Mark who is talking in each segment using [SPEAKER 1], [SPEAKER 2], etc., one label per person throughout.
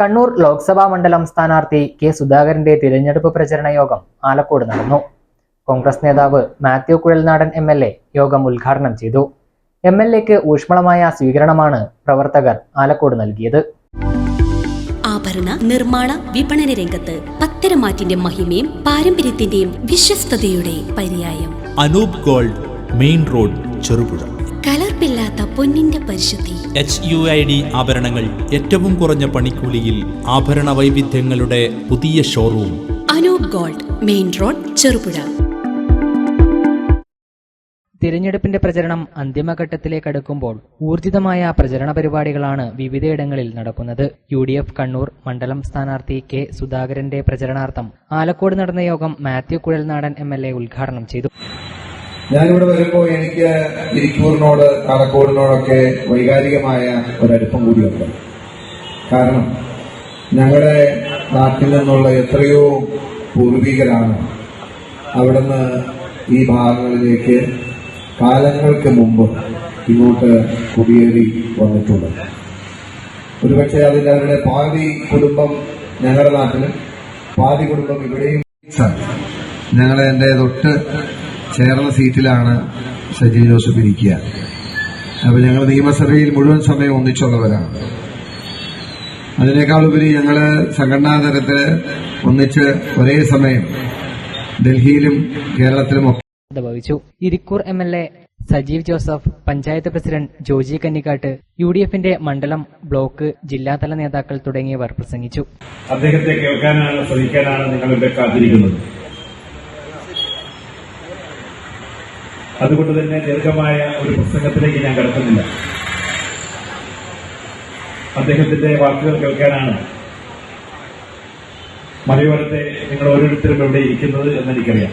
[SPEAKER 1] കണ്ണൂർ ലോക്സഭാ മണ്ഡലം സ്ഥാനാർത്ഥി കെ സുധാകരന്റെ തിരഞ്ഞെടുപ്പ് പ്രചരണ യോഗം ആലക്കോട് നടന്നു. കോൺഗ്രസ് നേതാവ് Mathew Kuzhalnadan M L A യോഗം ഉദ്ഘാടനം ചെയ്തു. എം എൽ എക്ക് ഊഷ്മളമായ സ്വീകരണമാണ് പ്രവർത്തകർ ആലക്കോട് നൽകിയത്.
[SPEAKER 2] ആഭരണ നിർമ്മാണ വിപണന രംഗത്ത് പത്തരമാറ്റിന്റെ മഹിമയും പാരമ്പര്യത്തിന്റെയും വിശ്വസ്തയുടെ പര്യായം.
[SPEAKER 3] Anoop gold main road Cherupuzha.
[SPEAKER 2] കലർപ്പില്ലാത്ത പൊന്നിന്റെ പരിശുദ്ധി.
[SPEAKER 3] എച്ച് യു ഐ ഡി ആഭരണങ്ങൾ ഏറ്റവും കുറഞ്ഞ പണിക്കൂലിയിൽ ആഭരണ വൈവിധ്യങ്ങളുടെ പുതിയ showroom
[SPEAKER 2] Anoop gold main road Cherupuzha.
[SPEAKER 1] തിരഞ്ഞെടുപ്പിന്റെ പ്രചരണം അന്തിമഘട്ടത്തിലേക്ക് അടുക്കുമ്പോൾ ഊർജിതമായ പ്രചരണ പരിപാടികളാണ് വിവിധയിടങ്ങളിൽ നടക്കുന്നത്. യു ഡി എഫ് കണ്ണൂർ മണ്ഡലം സ്ഥാനാർത്ഥി കെ സുധാകരന്റെ പ്രചരണാർത്ഥം ആലക്കോട് നടന്ന യോഗം Mathew Kuzhalnadan M L A ഉദ്ഘാടനം ചെയ്തു.
[SPEAKER 4] ഞാനിവിടെ വരുമ്പോൾ എനിക്ക് ഇരിക്കൂറിനോട് കാളക്കോടിനോടൊക്കെ വൈകാരികമായ ഒരടുപ്പം കൂടിയുണ്ട്. കാരണം ഞങ്ങളുടെ നാട്ടിൽ നിന്നുള്ള എത്രയോ പൂർവികരാണ് അവിടുന്ന് ഈ ഭാഗങ്ങളിലേക്ക് കാലങ്ങൾക്ക് മുമ്പ് ഇങ്ങോട്ട് കുടിയേറി വന്നിട്ടുള്ളത്. ഒരുപക്ഷെ അതിന്റെ അവരുടെ പാതി കുടുംബം ഞങ്ങളുടെ നാട്ടിലും പാതി കുടുംബം ഇവിടെയും ഞങ്ങളെ എന്റെ തൊട്ട് ചേർന്ന സീറ്റിലാണ് സജി ജോസഫ് ഇരിക്കുക. അപ്പൊ ഞങ്ങൾ നിയമസഭയിൽ മുഴുവൻ സമയം ഒന്നിച്ചുള്ളവരാണ്. അതിനേക്കാൾ ഉപരി ഞങ്ങൾ സംഘടനാ തലത്തിൽ ഒന്നിച്ച് ഒരേ സമയം ഡൽഹിയിലും കേരളത്തിലും ഒക്കെ
[SPEAKER 1] Irikkur M L A Sajeev Joseph panchayat president Joji Kannikkattu U D എഫിന്റെ മണ്ഡലം ബ്ലോക്ക് ജില്ലാതല നേതാക്കൾ തുടങ്ങിയവർ പ്രസംഗിച്ചു.
[SPEAKER 5] അദ്ദേഹത്തെ കേൾക്കാനാണ് ശ്രമിക്കാനാണ് നിങ്ങളിവിടെ കാത്തിരിക്കുന്നത്. അതുകൊണ്ട് തന്നെ ദീർഘമായ ഒരു പ്രസംഗത്തിലേക്ക് ഞാൻ കടക്കുന്നില്ല. അദ്ദേഹത്തിന്റെ വാക്കുകൾ കേൾക്കാനാണ് മലയോരത്തെ നിങ്ങൾ ഓരോരുത്തരും ഇവിടെ ഇരിക്കുന്നത് എന്നെനിക്കറിയാം.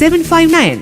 [SPEAKER 6] seven five nine